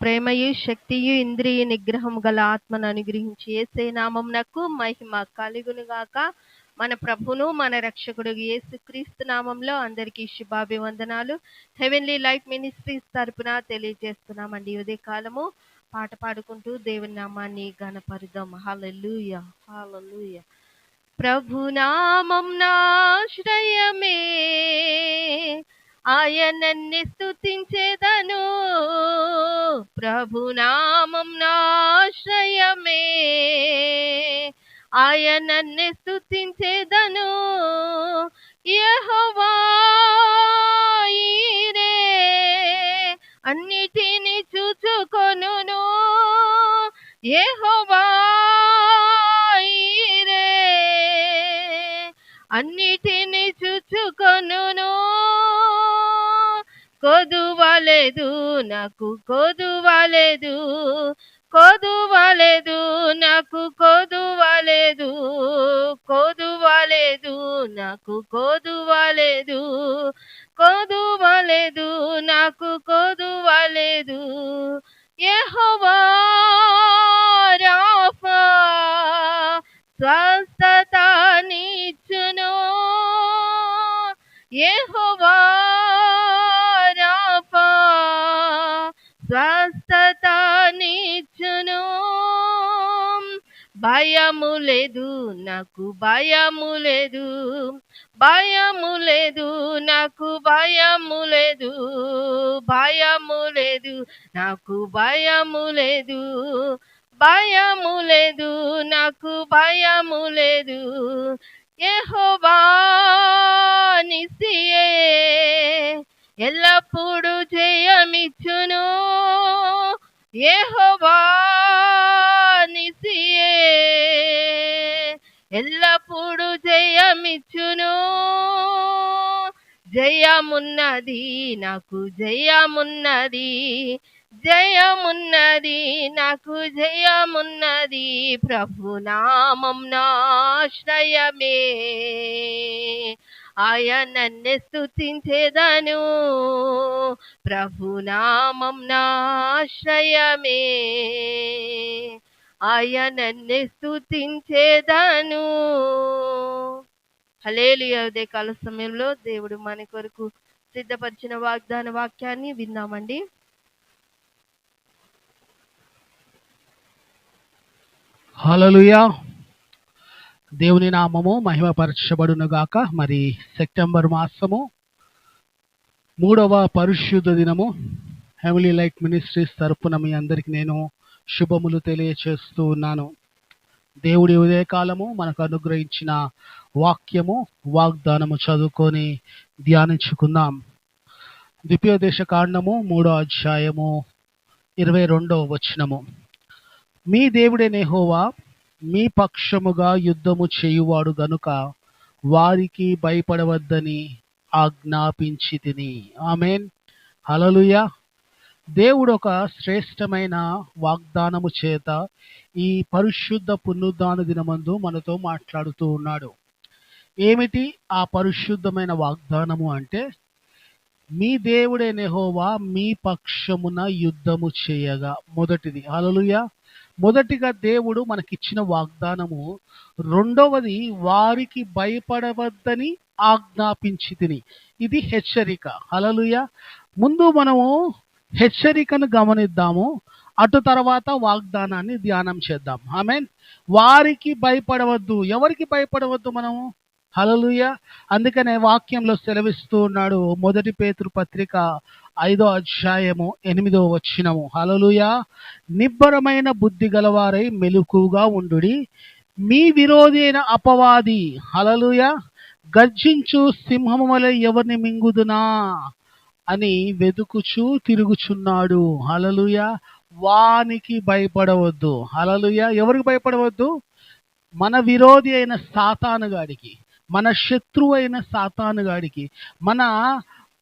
ప్రేమయు శక్తియు ఇంద్రియ నిగ్రహం గల ఆత్మను అనుగ్రహించి ఏసే నామంనకు మహిమ కలుగునుగాక మన ప్రభును మన రక్షకుడు యేసుక్రీస్తు నామంలో అందరికీ శుభాభివందనాలు. హెవెన్లీ లైఫ్ మినిస్ట్రీస్ తరపున తెలియజేస్తున్నామండి ఉదయ కాలము పాట పాడుకుంటూ దేవుని నామాన్ని గణపరుదాం హాలలూయ ప్రభు ప్రభునామం నాశ్రయమే. ఆయనన్ని స్థుతించేదను ప్రభునామం నాశ్రయమే ఆయనన్ని స్థుతించేదను యహోవాయిరే ఈరే. అన్నిటిని చూచుకొను యహోవాయిరే ఈరే. అన్నిటిని చూచుకొనును కొదువలేదు నాకు కొదువలేదు కొదువలేదు నాకు కొదువలేదు కొదువలేదు నాకు కొదువలేదు కొదువలేదు నాకు కొదువలేదు. యెహోవా రాఫా స్వస్థత నిచ్చును యెహోవా భయము లేదు నాకు భయము లేదు. భయము లేదు నాకు భయము లేదు. భయము లేదు నాకు భయము లేదు. భయము లేదు నాకు భయము లేదు. యెహోవా ఎల్లప్పుడూ జయమిచ్చును. యెహోవా ఎల్లప్పుడూ జయమిచ్చును. జయమున్నది నాకు జయమున్నది. జయమున్నది నాకు జయమున్నది. ప్రభు నామం నాశ్రయమే. ఆయనన్నే స్తుతించేదను. ప్రభు నామం నాశ్రయమే స్థుతించేదను హలేలు అదే ఉదయకాల సమయంలో దేవుడు మన కొరకు సిద్ధపరిచిన వాగ్దాన వాక్యాన్ని విందామండి హలలుయా దేవుని నామము మహిమపరచబడునుగాక. మరి సెప్టెంబర్ మాసము మూడవ పరిశుద్ధ దినము. హెమిలీ లైట్ మినిస్ట్రీస్ తరపున మీ అందరికి నేను శుభములు తెలియచేస్తూ ఉన్నాను. దేవుడి ఉదయకాలము మనకు అనుగ్రహించిన వాక్యము వాగ్దానము చదువుకొని ధ్యానించుకుందాం. ద్వితీయోదేశ కాండము మూడో అధ్యాయము ఇరవై రెండవ వచనము. మీ దేవుడే నేహోవా మీ పక్షముగా యుద్ధము చేయువాడు గనుక వారికి భయపడవద్దని ఆజ్ఞాపించి తిని. ఆమెన్. హలలుయ దేవుడు ఒక శ్రేష్టమైన వాగ్దానము చేత ఈ పరిశుద్ధ పునరుద్ధాన దినమందు మనతో మాట్లాడుతూ ఉన్నాడు. ఏమిటి ఆ పరిశుద్ధమైన వాగ్దానము అంటే? మీ దేవుడే నెహోవా మీ పక్షమున యుద్ధము చేయగా. మొదటిది. హలలుయ మొదటిగా దేవుడు మనకిచ్చిన వాగ్దానము రెండవది వారికి భయపడవద్దని ఆజ్ఞాపించి తిని ఇది హెచ్చరిక. హలలుయ ముందు మనము హెచ్చరికను గమనిద్దాము. అటు తర్వాత వాగ్దానాన్ని ధ్యానం చేద్దాం. ఆమె వారికి భయపడవద్దు. ఎవరికి భయపడవద్దు మనము? హలలుయ అందుకనే వాక్యంలో సెలవిస్తూ ఉన్నాడు మొదటి పేతురు పత్రిక ఐదో అధ్యాయము ఎనిమిదో వచ్చినము హలలుయ నిబ్బరమైన బుద్ధి గలవారై మెలుకుగా ఉండుడి. మీ విరోధి అయిన అపవాది. హలలుయ గర్జించు సింహము వలె ఎవరిని మింగుదునా? అని వెతుకుచూ తిరుగుచున్నాడు. హలలుయ వానికి భయపడవద్దు. హలలుయ ఎవరికి భయపడవద్దు? మన విరోధి అయిన సాతానుగాడికి. మన శత్రువు అయిన సాతానుగాడికి. మన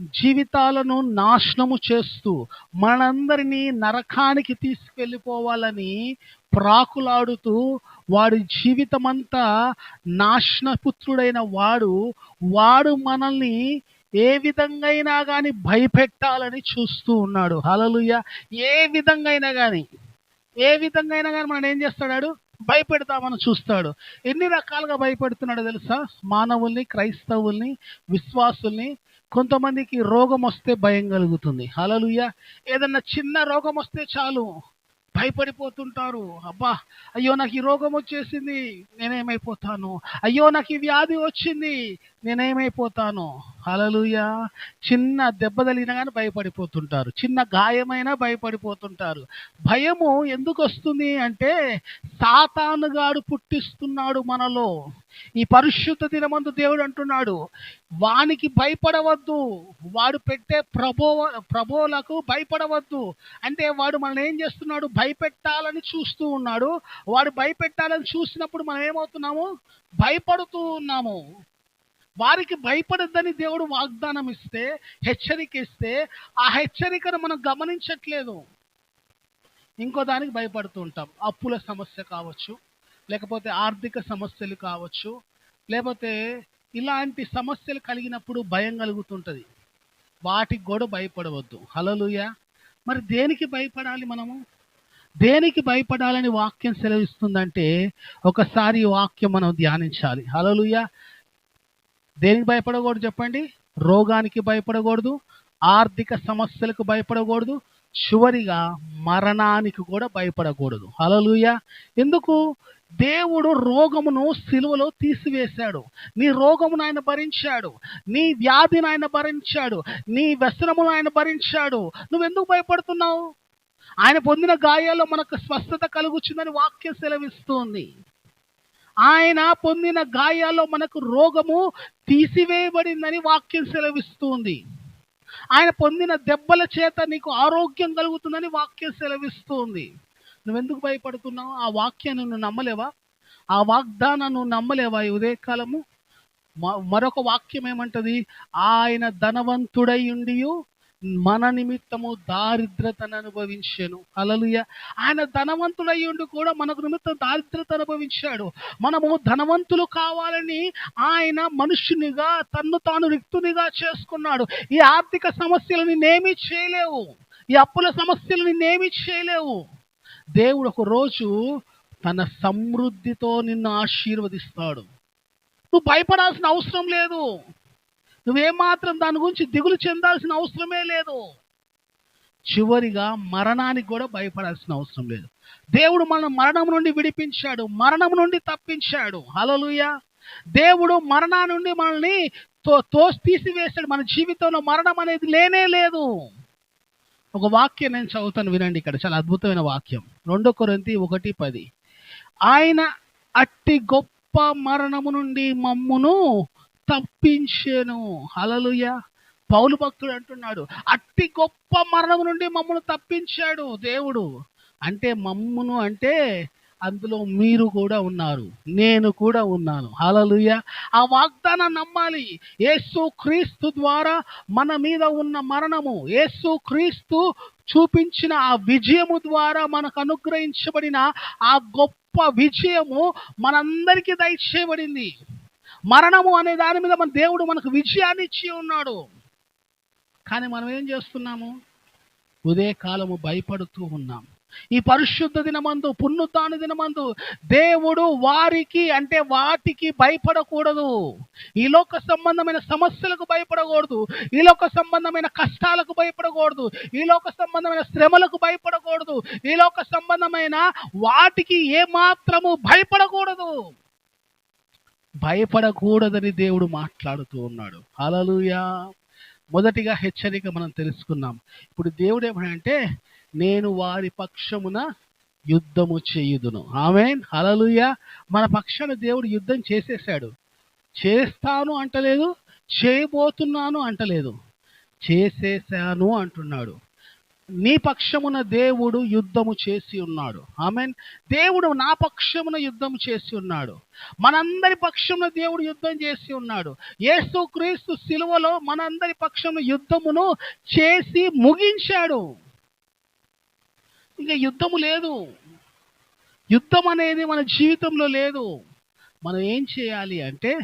జీవితాలను నాశనము చేస్తూ మనందరినీ నరకానికి తీసుకెళ్ళిపోవాలని ప్రాకులాడుతూ వాడి జీవితమంతా నాశనపుత్రుడైన వాడు వాడు మనల్ని ఏ విధంగా అయినా కానీ భయపెట్టాలని చూస్తూ ఉన్నాడు. హలలుయ ఏ విధంగా అయినా కానీ ఏ విధంగా అయినా కానీ మనం ఏం చేస్తాడు భయపెడతామని చూస్తాడు. ఎన్ని రకాలుగా భయపెడుతున్నాడో తెలుసా? మానవుల్ని క్రైస్తవుల్ని విశ్వాసుల్ని కొంతమందికి రోగం వస్తే భయం కలుగుతుంది. హలలుయ ఏదన్నా చిన్న రోగం వస్తే చాలు. భయపడిపోతుంటారు. అబ్బా అయ్యో నాకు ఈ రోగం వచ్చేసింది. నేనేమైపోతాను? అయ్యో నాకు ఈ వ్యాధి వచ్చింది. నేనేమైపోతాను? అలలుయ చిన్న దెబ్బ తగిలిన కానీ భయపడిపోతుంటారు. చిన్న గాయమైనా భయపడిపోతుంటారు. భయము ఎందుకు వస్తుంది అంటే సాతానుగాడు పుట్టిస్తున్నాడు మనలో. ఈ పరిశుద్ధ దినమందు దేవుడు అంటున్నాడు వానికి భయపడవద్దు. వాడు పెట్టే ప్రభో ప్రభోలకు భయపడవద్దు. అంటే వాడు మనల్ని ఏం చేస్తున్నాడు? భయపెట్టాలని చూస్తూ ఉన్నాడు. వాడు భయపెట్టాలని చూసినప్పుడు మనం ఏమవుతున్నాము? భయపడుతూ ఉన్నాము. వారికి భయపడద్దని దేవుడు వాగ్దానం ఇస్తే హెచ్చరిక ఇస్తే ఆ హెచ్చరికను మనం గమనించట్లేదు. ఇంకో దానికి భయపడుతూ ఉంటాం. అప్పుల సమస్య కావచ్చు లేకపోతే ఆర్థిక సమస్యలు కావచ్చు లేకపోతే ఇలాంటి సమస్యలు కలిగినప్పుడు భయం కలుగుతుంటుంది. వాటికి కూడా భయపడవద్దు. హలలుయ మరి దేనికి భయపడాలి మనము? దేనికి భయపడాలని వాక్యం సెలవిస్తుందంటే ఒకసారి వాక్యం మనం ధ్యానించాలి. హలలుయ దేనికి భయపడకూడదు చెప్పండి? రోగానికి భయపడకూడదు ఆర్థిక సమస్యలకు భయపడకూడదు చివరిగా మరణానికి కూడా భయపడకూడదు. హలలుయ ఎందుకు? దేవుడు రోగమును సిలువలో తీసివేశాడు. నీ రోగమును ఆయన భరించాడు. నీ వ్యాధిని ఆయన భరించాడు. నీ వ్యసనమును ఆయన భరించాడు. నువ్వెందుకు భయపడుతున్నావు? ఆయన పొందిన గాయాల్లో మనకు స్వస్థత కలుగుచుందని వాక్యం సెలవిస్తుంది. ఆయన పొందిన గాయాల్లో మనకు రోగము తీసివేయబడిందని వాక్యం సెలవిస్తుంది. ఆయన పొందిన దెబ్బల చేత నీకు ఆరోగ్యం కలుగుతుందని వాక్యం సెలవిస్తుంది. నువ్వెందుకు భయపడుతున్నావు? ఆ వాక్యాన్ని నువ్వు నమ్మలేవా? ఆ వాగ్దానాన్ని నువ్వు నమ్మలేవా ఈ ఉదయకాలము? మరొక వాక్యం ఏమంటది? ఆయన ధనవంతుడై ఉండియు మన నిమిత్తము దారిద్రతను అనుభవించాను. అలలుయ ఆయన ధనవంతుడై ఉండి కూడా మనకు నిమిత్తం దారిద్రత అనుభవించాడు. మనము ధనవంతులు కావాలని ఆయన మనుషునిగా తన్ను తాను రిక్తునిగా చేసుకున్నాడు. ఈ ఆర్థిక సమస్యలు నేనేమీ చేయలేవు. ఈ అప్పుల సమస్యలు నేనేమీ చేయలేవు. దేవుడు ఒక రోజు తన సమృద్ధితో నిన్ను ఆశీర్వదిస్తాడు. నువ్వు భయపడాల్సిన అవసరం లేదు. నువ్వేమాత్రం దాని గురించి దిగులు చెందాల్సిన అవసరమే లేదు. చివరిగా మరణానికి కూడా భయపడాల్సిన అవసరం లేదు. దేవుడు మన మరణం నుండి విడిపించాడు మరణం నుండి తప్పించాడు. హలలుయ దేవుడు మరణా నుండి మనల్ని తో తోసి తీసివేశాడు మన జీవితంలో మరణం అనేది లేనే లేదు. ఒక వాక్యం నేను చదువుతాను వినండి ఇక్కడ. చాలా అద్భుతమైన వాక్యం. రెండో కొరింథీ ఒకటి పది. ఆయన అట్టి గొప్ప మరణము నుండి మమ్మును తప్పించాను. హలలుయ పౌలు భక్తుడు అంటున్నాడు అట్టి గొప్ప మరణము నుండి మమ్మల్ని తప్పించాడు దేవుడు. అంటే మమ్మును అంటే అందులో మీరు కూడా ఉన్నారు. నేను కూడా ఉన్నాను. హలలుయ ఆ వాగ్దానం నమ్మాలి. యేసు క్రీస్తు ద్వారా మన మీద ఉన్న మరణము యేసు క్రీస్తు చూపించిన ఆ విజయము ద్వారా మనకు అనుగ్రహించబడిన ఆ గొప్ప విజయము మనందరికీ దయచేయబడింది. మరణము అనే దాని మీద మన దేవుడు మనకు విజయాన్ని ఇచ్చి ఉన్నాడు. కానీ మనం ఏం చేస్తున్నాము? ఉదయకాలము భయపడుతూ ఉన్నాం. ఈ పరిశుద్ధ దినమందు పున్నుతాను దినమందు దేవుడు వారికి అంటే వాటికి భయపడకూడదు. ఈ లోక సంబంధమైన సమస్యలకు భయపడకూడదు. ఈ లోక సంబంధమైన కష్టాలకు భయపడకూడదు. ఈ లోక సంబంధమైన శ్రమలకు భయపడకూడదు. ఈ లోక సంబంధమైన వాటికి ఏమాత్రము భయపడకూడదు. భయపడకూడదని దేవుడు మాట్లాడుతూ ఉన్నాడు. అలలుయా మొదటిగా హెచ్చరిక మనం తెలుసుకున్నాం. ఇప్పుడు దేవుడు ఏమంటే నేను వారి పక్షమున యుద్ధము చేయుదును. ఆమె హలలుయ మన పక్షాన దేవుడు యుద్ధం చేసేసాడు చేస్తాను అంటలేదు చేయబోతున్నాను అంటలేదు. చేసేసాను అంటున్నాడు. నీ పక్షమున దేవుడు యుద్ధము చేసి ఉన్నాడు. ఆమెన్. దేవుడు నా పక్షమున యుద్ధం చేసి ఉన్నాడు. మనందరి పక్షమున దేవుడు యుద్ధం చేసి ఉన్నాడు. యేసు క్రీస్తు సిలువలో మనందరి పక్షమున యుద్ధమును చేసి ముగించాడు. ఇంకా యుద్ధము లేదు. యుద్ధం అనేది మన జీవితంలో లేదు. మనం ఏం చేయాలి అంటే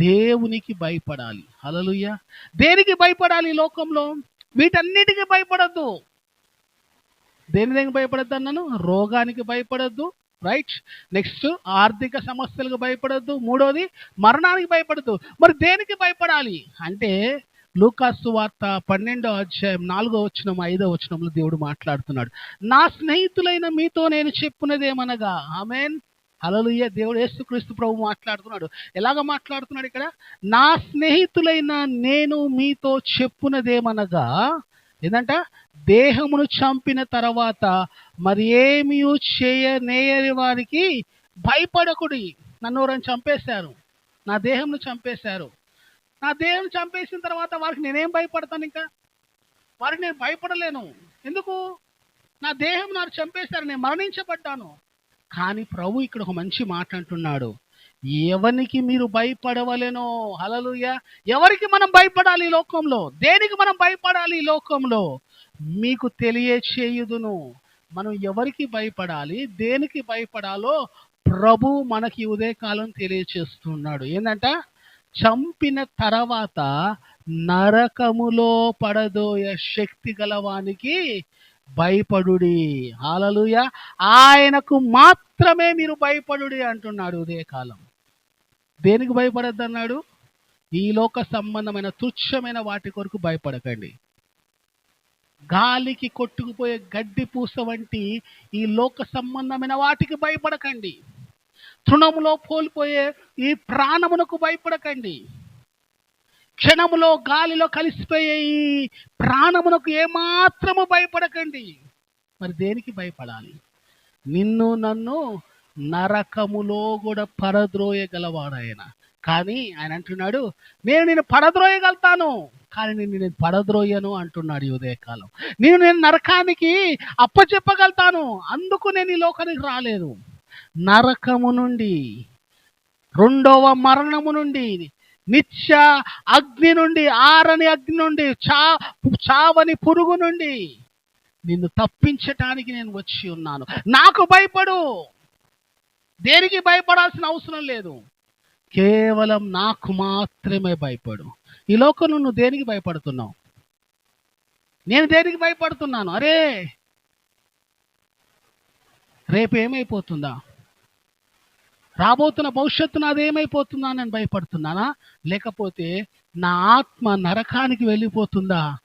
దేవునికి భయపడాలి. హలలుయ్య దేనికి భయపడాలి ఈ లోకంలో? వీటన్నిటికీ భయపడద్దు. దేని దేనికి భయపడద్దు అన్నాను? రోగానికి భయపడద్దు. రైట్ నెక్స్ట్ ఆర్థిక సమస్యలకు భయపడద్దు. మూడోది మరణానికి భయపడద్దు. మరి దేనికి భయపడాలి? అంటే లూకాసు వార్త పన్నెండో అధ్యాయం నాలుగో వచనం ఐదో వచనంలో దేవుడు మాట్లాడుతున్నాడు. నా స్నేహితులైన మీతో నేను చెప్పున్నదేమనగా ఆమెన్. అలలుయ్య దేవుడు యేసుక్రీస్తు ప్రభు మాట్లాడుతున్నాడు. ఎలాగ మాట్లాడుతున్నాడు ఇక్కడ? నా స్నేహితులైన నేను మీతో చెప్పున్నదేమనగా ఏంటంట దేహమును చంపిన తర్వాత మరి ఏమీ చేయనేయని వారికి భయపడకుడి. నన్ను ఎవరైనా చంపేశారు? నా దేహంను చంపేశారు? నా దేహం చంపేసిన తర్వాత వారికి నేనేం భయపడతాను ఇంకా? వారికి నేను భయపడలేను. ఎందుకు? నా దేహం నాకు చంపేశారు నేను మరణించబడ్డాను. కానీ ప్రభు ఇక్కడ ఒక మంచి మాట అంటున్నాడు. ఎవరికి మీరు భయపడవలేనో? హలలుయ ఎవరికి మనం భయపడాలి ఈ లోకంలో? దేనికి మనం భయపడాలి ఈ లోకంలో? మీకు తెలియచేయుదును. మనం ఎవరికి భయపడాలి? దేనికి భయపడాలో? ప్రభు మనకి ఉదయకాలం తెలియచేస్తున్నాడు. ఏంటంటే చంపిన తర్వాత నరకములో పడదోయ శక్తి గలవానికి భయపడుడి. హాలలుయ. ఆయనకు మాత్రమే మీరు భయపడుడి అంటున్నాడు ఉదయకాలం. దేనికి భయపడద్దన్నాడు? ఈ లోక సంబంధమైన తుచ్చమైన వాటి కొరకు భయపడకండి. గాలికి కొట్టుకుపోయే గడ్డి పూస వంటి ఈ లోక సంబంధమైన వాటికి భయపడకండి. తృణములో కోల్పోయే ఈ ప్రాణమునకు భయపడకండి. క్షణములో గాలిలో కలిసిపోయే ఈ ప్రాణమునకు ఏమాత్రము భయపడకండి. మరి దేనికి భయపడాలి? నిన్ను నన్ను నరకములో కూడా పరద్రోయగలవాడు ఆయన కానీ ఆయన అంటున్నాడు నేను నేను పడద్రోయగలుగుతాను కానీ నేను నేను పడద్రోయను అంటున్నాడు ఉదయకాలం. నేను నేను నరకానికి అప్పచెప్పగలుగుతాను అందుకు నేను ఈ లోకానికి రాలేదు. నరకము నుండి రెండవ మరణము నుండి నిత్య అగ్ని నుండి ఆరని అగ్ని నుండి చా చావని పురుగు నుండి నిన్ను తప్పించటానికి నేను వచ్చి ఉన్నాను. నాకు భయపడు. దేనికి భయపడాల్సిన అవసరం లేదు. కేవలం నాకు మాత్రమే భయపడు. ఈ లోకంలో నువ్వు దేనికి భయపడుతున్నావు? నేను దేనికి భయపడుతున్నాను? అరే! రేపు ఏమైపోతుందా? రాబోతున్న భవిష్యత్తు నాదేమైపోతుందా నేను భయపడుతున్నానా? లేకపోతే నా ఆత్మ నరకానికి వెళ్ళిపోతుందా?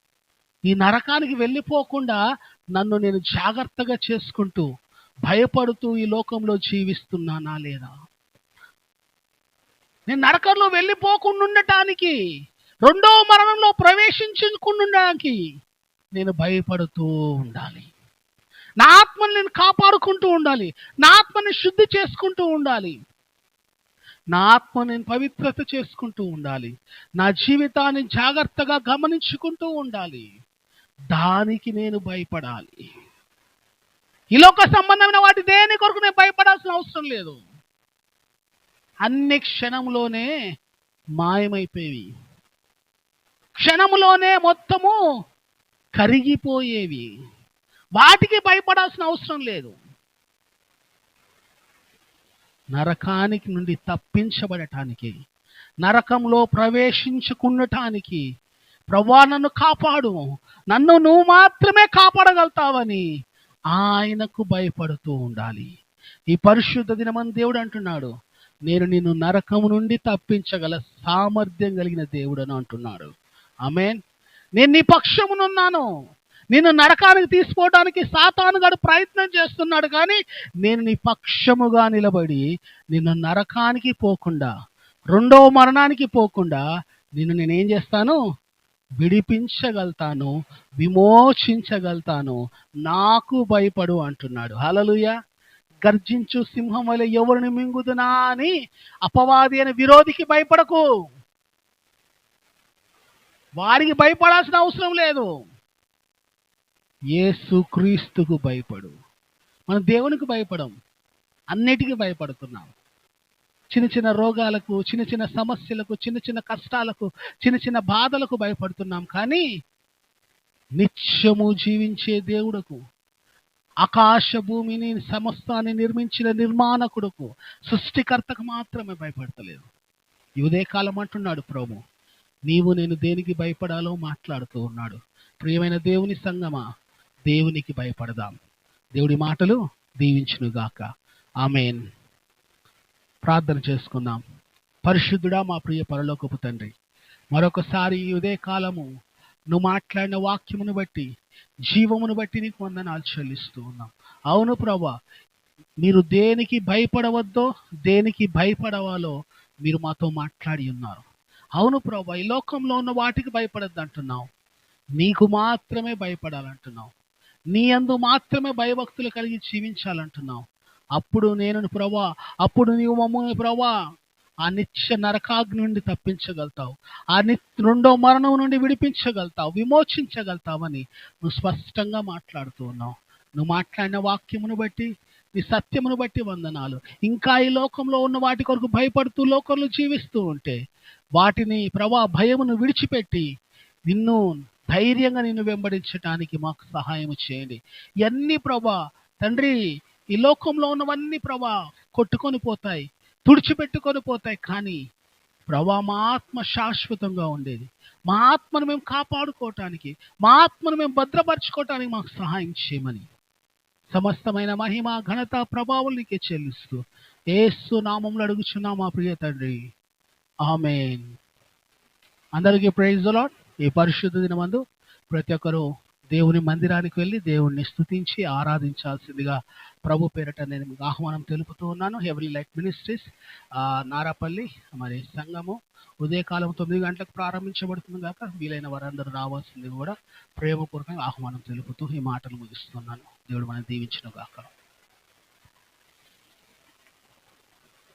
ఈ నరకానికి వెళ్ళిపోకుండా నన్ను నేను జాగ్రత్తగా చేసుకుంటూ భయపడుతూ ఈ లోకంలో జీవిస్తున్నానా లేదా? నేను నరకంలో వెళ్ళిపోకుండా ఉండటానికి రెండో మరణంలో ప్రవేశించకుండా నేను భయపడుతూ ఉండాలి. నా ఆత్మని నేను కాపాడుకుంటూ ఉండాలి. నా ఆత్మని శుద్ధి చేసుకుంటూ ఉండాలి. నా ఆత్మ నేను పవిత్రత చేసుకుంటూ ఉండాలి. నా జీవితాన్ని జాగ్రత్తగా గమనించుకుంటూ ఉండాలి. దానికి నేను భయపడాలి. ఈ లోక సంబంధమైన వాటి దేని కొరకు నేను భయపడాల్సిన అవసరం లేదు. అన్ని క్షణంలోనే మాయమైపోయేవి. క్షణములోనే మొత్తము కరిగిపోయేవి. వాటికి భయపడాల్సిన అవసరం లేదు. నరకానికి నుండి తప్పించబడటానికి నరకంలో ప్రవేశించుకున్నటానికి ప్రభా నన్ను కాపాడు. నన్ను నువ్వు మాత్రమే కాపాడగలుగుతావని ఆయనకు భయపడుతూ ఉండాలి. ఈ పరిశుద్ధ దినమని దేవుడు అంటున్నాడు నేను నిన్ను నరకము నుండి తప్పించగల సామర్థ్యం కలిగిన దేవుడు అని అంటున్నాడు. ఆమెన్. నేను నీ పక్షమునున్నాను. నిన్ను నరకానికి తీసుకోవడానికి సాతానుగాడు ప్రయత్నం చేస్తున్నాడు కానీ నేను నీ పక్షముగా నిలబడి నిన్ను నరకానికి పోకుండా రెండవ మరణానికి పోకుండా నిన్ను నేనేం చేస్తాను? విడిపించగలుగుతాను విమోచించగలుగుతాను నాకు భయపడు అంటున్నాడు. హలలుయ గర్జించు సింహం వల్ల ఎవరిని మింగుదునా అని అపవాది అనే విరోధికి భయపడకు. వారికి భయపడాల్సిన అవసరం లేదు. యేసుక్రీస్తుకు భయపడు. మనం దేవునికి భయపడం అన్నిటికీ భయపడుతున్నాం. చిన్న చిన్న రోగాలకు చిన్న చిన్న సమస్యలకు చిన్న చిన్న కష్టాలకు చిన్న చిన్న బాధలకు భయపడుతున్నాం. కానీ నిత్యము జీవించే దేవుడకు ఆకాశ భూమిని సమస్తాన్ని నిర్మించిన నిర్మాణకుడుకు సృష్టికర్తకు మాత్రమే భయపడతలేదు. ఇదే కాలం అంటున్నాడు ప్రభు నీవు నేను దేనికి భయపడాలో మాట్లాడుతూ ఉన్నాడు. ప్రియమైన దేవుని సంగమా దేవునికి భయపడదాం. దేవుడి మాటలు దీవించునుగాక. ఆమెన్. ప్రార్థన చేసుకుందాం. పరిశుద్ధుడా మా ప్రియ పరలోకపు తండ్రి మరొకసారి ఈ ఉదయ కాలము నువ్వు మాట్లాడిన వాక్యమును బట్టి జీవమును బట్టి నీకు వందనాలు చెల్లిస్తూ ఉన్నాం. అవును ప్రభా మీరు దేనికి భయపడవద్దో దేనికి భయపడవాలో మీరు మాతో మాట్లాడి ఉన్నారు. అవును ప్రభా ఈ లోకంలో ఉన్న వాటికి భయపడద్దు అంటున్నావు నీకు మాత్రమే భయపడాలంటున్నావు. నీ అందు మాత్రమే భయభక్తులు కలిగి జీవించాలంటున్నావు. అప్పుడు నేను ప్రభా అప్పుడు నీవు మమ్మల్ని ప్రభా ఆ నిత్య నరకాగ్ని నుండి తప్పించగలుగుతావు. ఆ ని రెండో మరణం నుండి విడిపించగలుగుతావు విమోచించగలుగుతావని నువ్వు స్పష్టంగా మాట్లాడుతూ ఉన్నావు. నువ్వు మాట్లాడిన వాక్యమును బట్టి నీ సత్యమును బట్టి వందనాలు. ఇంకా ఈ లోకంలో ఉన్న వాటి కొరకు భయపడుతూ లోకంలో జీవిస్తూ ఉంటే వాటిని ప్రభా భయమును విడిచిపెట్టి నిన్ను ధైర్యంగా నిన్ను వెంబడించటానికి మాకు సహాయం చేయండి. ఇవన్నీ ప్రభా తండ్రి ఈ లోకంలో ఉన్నవన్నీ ప్రభా కొట్టుకొని పోతాయి తుడిచిపెట్టుకొని పోతాయి. కానీ ప్రభా మా ఆత్మ శాశ్వతంగా ఉండేది. మా ఆత్మను మేము కాపాడుకోవటానికి మా ఆత్మను మేము భద్రపరచుకోవటానికి మాకు సహాయం చేయమని. సమస్తమైన మహిమ ఘనత ప్రభావం నీకే చెల్లిస్తూ ఏసు నామంలో అడుగుచున్నా మా ప్రియ తండ్రి. ఆమెన్. అందరికీ ప్రైజ్ లాడ్ ఈ పరిశుద్ధ దినమందు ప్రతి ఒక్కరూ దేవుని మందిరానికి వెళ్ళి దేవుణ్ణి స్థుతించి ఆరాధించాల్సిందిగా ప్రభు పేరట నేను మీకు ఆహ్వానం తెలుపుతూ ఉన్నాను. హెవరీ లైట్ మినిస్ట్రీస్ నారాపల్లి మరి సంఘము ఉదయకాలం తొమ్మిది గంటలకు ప్రారంభించబడుతుంది కాక వీలైన వారందరూ రావాల్సింది కూడా ప్రేమపూర్వకంగా ఆహ్వానం తెలుపుతూ ఈ మాటలు ముగిస్తున్నాను. దేవుడు మనం దీవించిన గాక